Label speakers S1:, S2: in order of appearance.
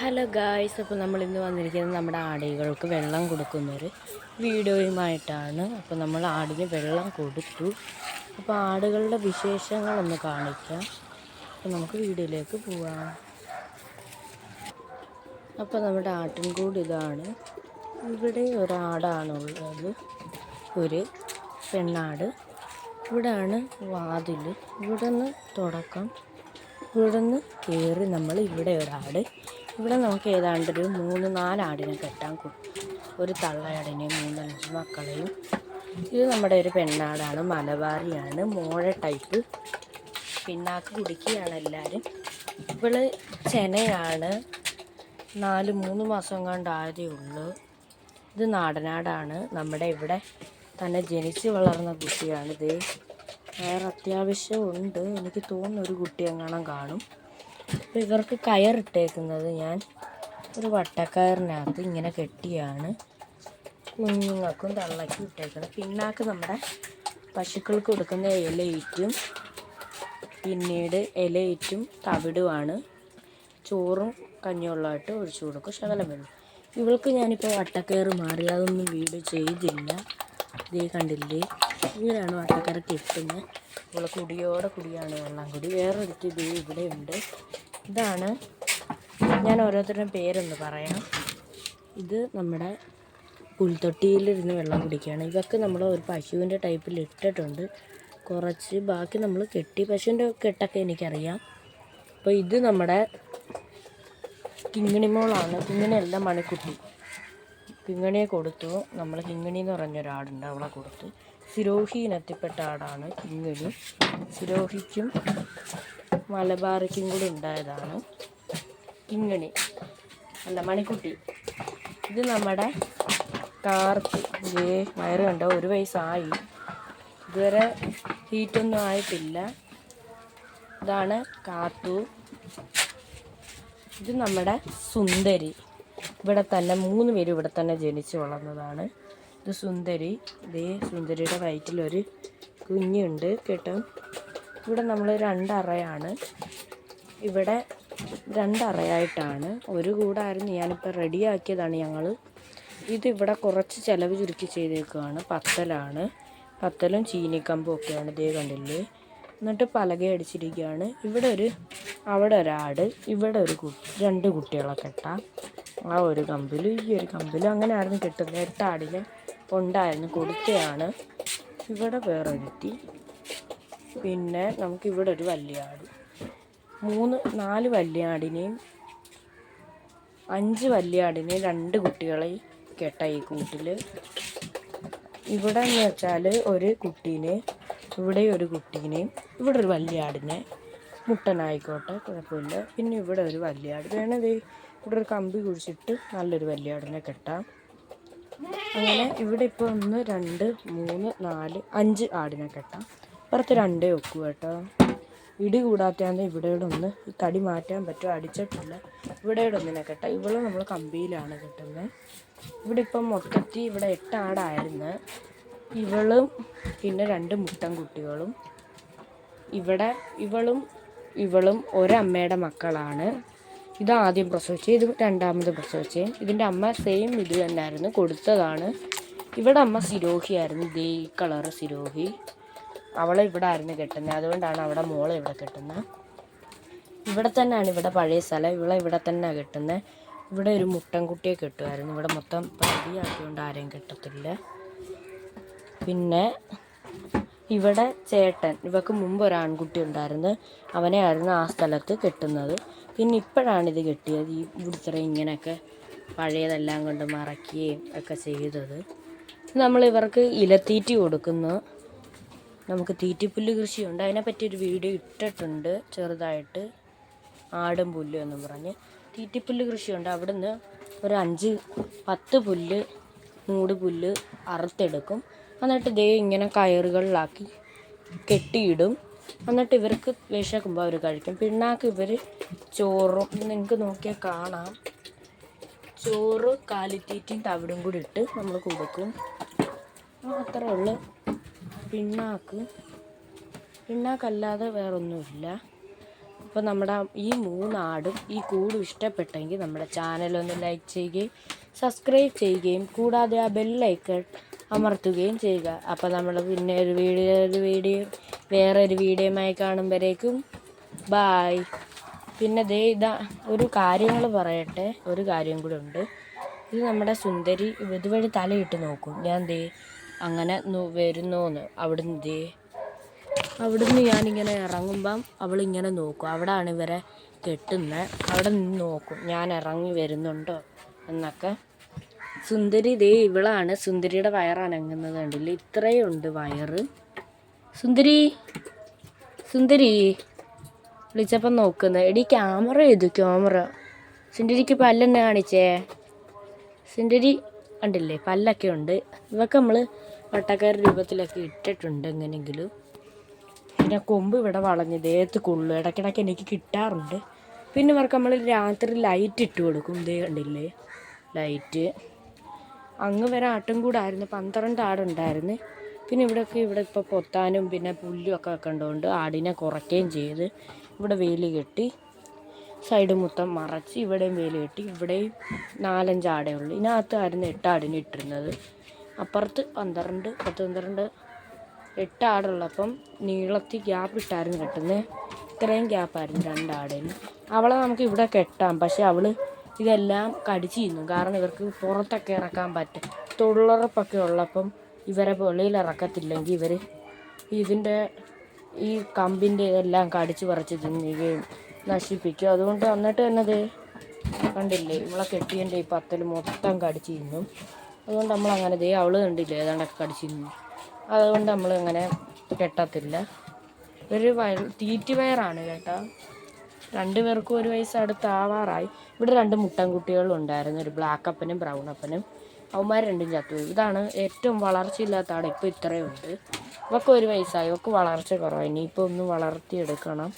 S1: Hello guys അപ്പോൾ നമ്മൾ ഇന്ന് വന്നിരിക്കുന്നത് നമ്മുടെ ആടുകൾക്ക് വെള്ളം കൊടുക്കുന്നൊരു വീഡിയോയുമായിട്ടാണ്. അപ്പോൾ നമ്മൾ ആടിന് വെള്ളം കൊടുത്തു. അപ്പോൾ ആടുകളുടെ വിശേഷങ്ങളൊന്ന് കാണിക്കാം. അപ്പോൾ നമുക്ക് വീഡിയോയിലേക്ക് പോവാം. അപ്പോൾ നമ്മുടെ ആട്ടിൻകൂട് ഇതാണ്. ഇവിടെ ഒരാടാണുള്ളത്. ഒരു പെണ്ണാട്. ഇവിടെയാണ് വാതിൽ ഇവിടെ നിന്ന് തുടക്കം. ഇവിടെ നിന്ന് കയറി നമ്മൾ ഇവിടെ ഒരാട്. ഇവിടെ നമുക്ക് ഏതാണ്ട് ഒരു മൂന്ന് നാലാടിനെ കെട്ടാൻ ഒരു തള്ളയാടിനെയും മൂന്നഞ്ച് മക്കളെയും. ഇത് നമ്മുടെ ഒരു പെണ്ണാടാണ് മലബാറിയാണ് മോഴ ടൈപ്പ് പിണ്ണാക്ക് കുടിക്കുകയാണ് എല്ലാവരും ഇവൾ ചെനയാണ്. നാല് മൂന്ന് മാസം കണ്ടായതേ ഉള്ളൂ. ഇത് നാടനാടാണ്. നമ്മുടെ ഇവിടെ തന്നെ ജനിച്ച് വളർന്ന കുട്ടിയാണിത്. വേറെ അത്യാവശ്യം ഉണ്ട് എനിക്ക് തോന്നുന്നു ഒരു കുട്ടി എങ്ങാനും കാണും. അപ്പോൾ ഇവർക്ക് കയറിട്ടേക്കുന്നത് ഞാൻ ഒരു വട്ടക്കയറിനകത്ത് ഇങ്ങനെ കെട്ടിയാണ്. കുഞ്ഞുങ്ങൾക്കും തള്ളയ്ക്കും ഇട്ടേക്കുന്നത്. പിണ്ണാക്ക് നമ്മുടെ പശുക്കൾക്ക് കൊടുക്കുന്ന ഇലയിറ്റും പിന്നീട് ഇലയിറ്റും തവിടുമാണ്. ചോറും കഞ്ഞിവെള്ളമായിട്ട് ഒഴിച്ചു കൊടുക്കും. ശകലം വെള്ളം ഇവൾക്ക് ഞാനിപ്പോൾ വട്ടക്കയറ് മാറി. അതൊന്നും വീട് ചെയ്തില്ല. ഇതേ കണ്ടില്ലേ? ഇങ്ങനെയാണ് വട്ടക്കറി കിട്ടുന്നത് നമ്മൾ കുടിയോടെ കുടിയാണ് വെള്ളം കുടി. വേറൊരുത്തി ഇത് ഇവിടെയുണ്ട് ഇതാണ്. ഞാൻ ഓരോരുത്തരുടെയും പേരൊന്ന് പറയാം. ഇത് നമ്മുടെ പുൽത്തൊട്ടിയിലിരുന്ന് വെള്ളം കുടിക്കുകയാണ്. ഇതൊക്കെ നമ്മൾ ഒരു പശുവിന്റെ ടൈപ്പിൽ ഇട്ടിട്ടുണ്ട്. കുറച്ച് ബാക്കി നമ്മൾ കെട്ടി. പശുവിന്റെ കെട്ടൊക്കെ എനിക്കറിയാം. അപ്പോൾ ഇത് നമ്മുടെ കിങ്ങിണിമോളാണ്. കിങ്ങിണിയല്ല മണിക്കുട്ടി. കിങ്ങിണിയെ കൊടുത്തു. നമ്മൾ കിങ്ങിണി എന്ന് പറഞ്ഞൊരാടുണ്ട് അവളെ കൊടുത്തു. സിരോഹി ഇനത്തിൽപ്പെട്ട ആടാണ് കിങ്ങിണി സിരോഹിക്കും മലബാറിക്കും കൂടി ഉണ്ടായതാണ് കിങ്ങിണി അല്ല മണിക്കുട്ടി. ഇത് നമ്മുടെ കാർക്ക് ഇതേ വയറ് കണ്ടോ? ഒരു വയസ്സായി. ഇതുവരെ ഹീറ്റൊന്നും ആയിട്ടില്ല. ഇതാണ് കാത്തു. ഇത് നമ്മുടെ സുന്ദരി. ഇവിടെ തന്നെ മൂന്ന് പേര് ഇവിടെ തന്നെ ജനിച്ചു വളർന്നതാണ്. ഇത് സുന്ദരി. ഇതേ സുന്ദരിയുടെ വയറ്റിലൊരു കുഞ്ഞുണ്ട് കേട്ടോ. ഇവിടെ നമ്മൾ രണ്ടറയാണ്. ഇവിടെ രണ്ടറയായിട്ടാണ്. ഒരു കൂടായിരുന്നു ഞാനിപ്പോൾ റെഡിയാക്കിയതാണ് ഞങ്ങൾ ഇതിവിടെ കുറച്ച് ചിലവ് ചുരുക്കി ചെയ്തേക്കുകയാണ് പത്തലാണ്. പത്തലും ചീനിക്കമ്പും ഒക്കെയാണ് ഇതേ കണ്ടില്ലേ. എന്നിട്ട് പലക അടിച്ചിരിക്കുകയാണ്. ഇവിടെ ഒരു അവിടെ ഒരാട് ഇവിടെ ഒരു കുട്ടി രണ്ട് കുട്ടികളെ കെട്ടാം ആ ഒരു കമ്പിലും ഈ ഒരു കമ്പിലും. അങ്ങനെയായിരുന്നു കെട്ടുന്നത്. എട്ട് ആടിനെ ഉണ്ടായിരുന്നു കൊടുത്തയാണ്. ഇവിടെ വേറൊരുത്തി പിന്നെ നമുക്കിവിടെ ഒരു വല്യാട്. മൂന്ന് നാല് വല്യാടിനെയും അഞ്ച് വല്യാടിനെയും രണ്ട് കുട്ടികളെ കേട്ട ഈ കൂട്ടിൽ ഇവിടെ എന്ന് വെച്ചാൽ ഒരു കുട്ടീനെ ഇവിടെ ഒരു കുട്ടീനെയും ഇവിടെ ഒരു വല്യാടിനെ മുട്ടനായിക്കോട്ടെ കുഴപ്പമില്ല. പിന്നെ ഇവിടെ ഒരു വല്യാട്. വേണേ ഇവിടെ ഒരു കമ്പി കുഴിച്ചിട്ട് നല്ലൊരു വല്യാടിനെ കെട്ടാം. അങ്ങനെ ഇവിടെ ഇപ്പോൾ ഒന്ന് രണ്ട് മൂന്ന് നാല് അഞ്ച് ആടിനെ കെട്ടാം. പുറത്ത് രണ്ടേ ഒക്കൂ കേട്ടോ. ഇടി കൂടാത്തയാന്ന് ഇവിടെ ഒന്ന് ഈ തടി മാറ്റാൻ പറ്റുമോ അടിച്ചിട്ടില്ല. ഇവിടെ ഒന്നിനെ കെട്ടാം. ഇവൾ നമ്മൾ കമ്പിയിലാണ് കെട്ടുന്നത് ഇവിടെ ഇപ്പം മൊത്തത്തിൽ ഇവിടെ എട്ട് ആടായിരുന്നു ഇവളും പിന്നെ രണ്ട് മുട്ടൻ കുട്ടികളും. ഇവിടെ ഇവളും ഇവളും ഒരമ്മയുടെ മക്കളാണ്. ഇത് ആദ്യം പ്രസവിച്ചത് ഇത് രണ്ടാമത് പ്രസവിച്ച് ഇതിന്റെ അമ്മ സെയിം ഇത് തന്നെയായിരുന്നു കൊടുത്തതാണ്. ഇവിടെ അമ്മ സിരോഹിയായിരുന്നു ഇതേ ഈ കളറ് സിരോഹി. അവളെ ഇവിടെ ആയിരുന്നു കെട്ടുന്നത് അതുകൊണ്ടാണ് അവിടെ മോളെ ഇവിടെ കെട്ടുന്നത് ഇവിടെ തന്നെയാണ് ഇവിടെ പഴയ സ്ഥലം ഇവളെ ഇവിടെ തന്നെയാണ് കെട്ടുന്നത് ഇവിടെ ഒരു മുട്ടൻകുട്ടിയെ കെട്ടുമായിരുന്നു ഇവിടെ മൊത്തം പകുതിയാക്കിയോണ്ട് ആരെയും കെട്ടത്തില്ല. പിന്നെ ഇവിടെ ചേട്ടൻ ഇവക്ക് മുമ്പ് ഒരു ആൺകുട്ടി ഉണ്ടായിരുന്നു അവനെ ആയിരുന്നു ആ സ്ഥലത്ത് കെട്ടുന്നത്. പിന്നെ ഇപ്പോഴാണ് ഇത് കിട്ടിയത് ഈ ഇവിടുത്തെ ഇങ്ങനെയൊക്കെ പഴയതെല്ലാം കൊണ്ട് മറക്കുകയും ഒക്കെ ചെയ്തത്. നമ്മൾ ഇവർക്ക് ഇലത്തീറ്റി കൊടുക്കുന്നു. നമുക്ക് തീറ്റിപ്പുല്ല് കൃഷിയുണ്ട്. അതിനെപ്പറ്റി ഒരു വീഡിയോ ഇട്ടിട്ടുണ്ട്. ചെറുതായിട്ട് ആടും പുല്ലും എന്ന് പറഞ്ഞ്. തീറ്റിപ്പുല്ല് കൃഷിയുണ്ട്. അവിടുന്ന് ഒരു അഞ്ച് പത്ത് പുല്ല് മൂട് പുല്ല് അറുത്തെടുക്കും. എന്നിട്ട് ദേ ഇങ്ങനെ കയറുകളിലാക്കി കെട്ടിയിടും. എന്നിട്ട് ഇവർക്ക് വിശക്കുമ്പോൾ അവർ കഴിക്കും. പിണ്ണാക്ക് ഇവർ ചോറും. നിങ്ങൾക്ക് നോക്കിയാൽ കാണാം. ചോറ് കാലിത്തീറ്റയും തവിടും കൂടി ഇട്ട് നമ്മൾ കൊടുക്കും. അത്രേ ഉള്ളു പിണ്ണാക്ക്. പിണ്ണാക്കല്ലാതെ വേറൊന്നുമില്ല. അപ്പോൾ നമ്മുടെ ഈ മൂന്നാടും ഈ കൂടും ഇഷ്ടപ്പെട്ടെങ്കിൽ നമ്മുടെ ചാനലൊന്ന് ലൈക്ക് ചെയ്യുകയും സബ്സ്ക്രൈബ് ചെയ്യുകയും കൂടാതെ ആ ബെല്ലൈക്കൺ അമർത്തുകയും ചെയ്യുക. അപ്പോൾ നമ്മൾ പിന്നെ ഒരു വീഡിയോ ഒരു വീഡിയോ വേറെ വീഡിയോയുമായി കാണും കാണുമ്പോഴേക്കും ബായ് പിന്നെ ദേ ഇതാ ഒരു കാര്യങ്ങൾ പറയട്ടെ. ഒരു കാര്യം കൂടെ ഉണ്ട്. ഇത് നമ്മുടെ സുന്ദരി ഇതുവഴി തലയിട്ട് നോക്കും. ഞാൻ ദേ അങ്ങനെ വരുന്നോന്ന്. അവിടുന്ന് ദേ. അവിടുന്ന് ഞാനിങ്ങനെ ഇറങ്ങുമ്പം അവളിങ്ങനെ നോക്കും. അവിടാണ് ഇവരെ കെട്ടുന്നത് അവിടെ നിന്ന് നോക്കും. ഞാൻ ഇറങ്ങി വരുന്നുണ്ടോ എന്നൊക്കെ. സുന്ദരി ദേ ഇവളാണ്. സുന്ദരിയുടെ വയറനങ്ങുന്നത് കണ്ടില്ല? ഇത്രയും ഉണ്ട് വയറ്. സുന്ദരി സുന്ദരി വിളിച്ചപ്പം നോക്കുന്നത് എടി ക്യാമറ ചെയ്തു ക്യാമറ സുന്ദരിക്ക് പല്ലെന്നെ കാണിച്ചേ? സുന്ദരി കണ്ടില്ലേ പല്ലൊക്കെ ഉണ്ട്. ഇവക്ക് നമ്മൾ വട്ടക്കാർ രൂപത്തിലൊക്കെ ഇട്ടിട്ടുണ്ട് എങ്ങനെങ്കിലും. പിന്നെ കൊമ്പ് ഇവിടെ വളഞ്ഞ് ദേഹത്ത് കൊള്ളു. ഇടയ്ക്കിടയ്ക്ക് എനിക്ക് കിട്ടാറുണ്ട്. പിന്നെ ഇവർക്ക് നമ്മൾ രാത്രി ലൈറ്റ് ഇട്ട് കൊടുക്കും. ദേ കണ്ടില്ലേ ലൈറ്റ് അങ്ങ് വരെ ആട്ടും കൂടായിരുന്നു. പന്ത്രണ്ട് ആടുണ്ടായിരുന്നു പിന്നെ ഇവിടെയൊക്കെ ഇവിടെ ഇപ്പോൾ പൊത്താനും പിന്നെ പുല്ലും ഒക്കെ കണ്ടുകൊണ്ട് ആടിനെ കുറയ്ക്കുകയും ചെയ്ത് ഇവിടെ വേലി കെട്ടി സൈഡ് മൊത്തം മറച്ച് ഇവിടെയും വേലി കെട്ടി ഇവിടെയും നാലഞ്ച് ആടേ ഉള്ളൂ. ഇതിനകത്തായിരുന്നു എട്ട് ആടിനെ ഇട്ടിരുന്നത്. അപ്പുറത്ത് പന്ത്രണ്ട് പത്ത് പന്ത്രണ്ട് എട്ട് ആടുള്ളപ്പം നീളത്തിൽ ഗ്യാപ്പ് ഇട്ടായിരുന്നു കെട്ടുന്നത് ഇത്രയും ഗ്യാപ്പായിരുന്നു രണ്ടാടേന് അവളെ നമുക്ക് ഇവിടെ കെട്ടാം. പക്ഷെ അവൾ ഇതെല്ലാം കടിച്ചിരുന്നു. കാരണം ഇവർക്ക് പുറത്തൊക്കെ ഇറക്കാൻ പറ്റും തൊഴിലുറപ്പൊക്കെ ഉള്ളപ്പം ഇവരെ വെളിയിൽ ഇറക്കത്തില്ലെങ്കിൽ ഇവർ ഇതിന്റെ ഈ കമ്പിന്റെ എല്ലാം കടിച്ചു പറിച്ച് തിന്നുകയും നശിപ്പിക്കും. അതുകൊണ്ട് എന്നിട്ട് തന്നെ ദേ കണ്ടില്ലേ? ഇവളെ കെട്ടിയതിന്റെ ഈ പത്തൽ മൊത്തം കടിച്ച് തിന്നും. അതുകൊണ്ട് നമ്മൾ അങ്ങനെ ദേ അവൾ കണ്ടില്ലേ ഏതാണ്ടൊക്കെ കടിച്ച് തിന്നു. അതുകൊണ്ട് നമ്മൾ അങ്ങനെ കെട്ടത്തില്ല. ഒരു വയർ തീറ്റി വയറാണ് കേട്ടോ. രണ്ടു പേർക്കും ഒരു വയസ്സ് അടുത്താവാറായി. ഇവിടെ രണ്ട് മുട്ടൻകുട്ടികളും ഉണ്ടായിരുന്നു ഒരു ബ്ലാക്ക് അപ്പനും ബ്രൗൺ അപ്പനും. അവന്മാർ രണ്ടും ചത്തുപോയി ഇതാണ് ഏറ്റവും വളർച്ചയില്ലാത്ത ആടെ ഇപ്പോൾ ഇത്രയും ഉണ്ട് ഇവക്ക് വയസ്സായി. ഇവക്ക് വളർച്ച കുറവാണ് ഇനിയിപ്പോൾ ഒന്ന് വളർത്തിയെടുക്കണം.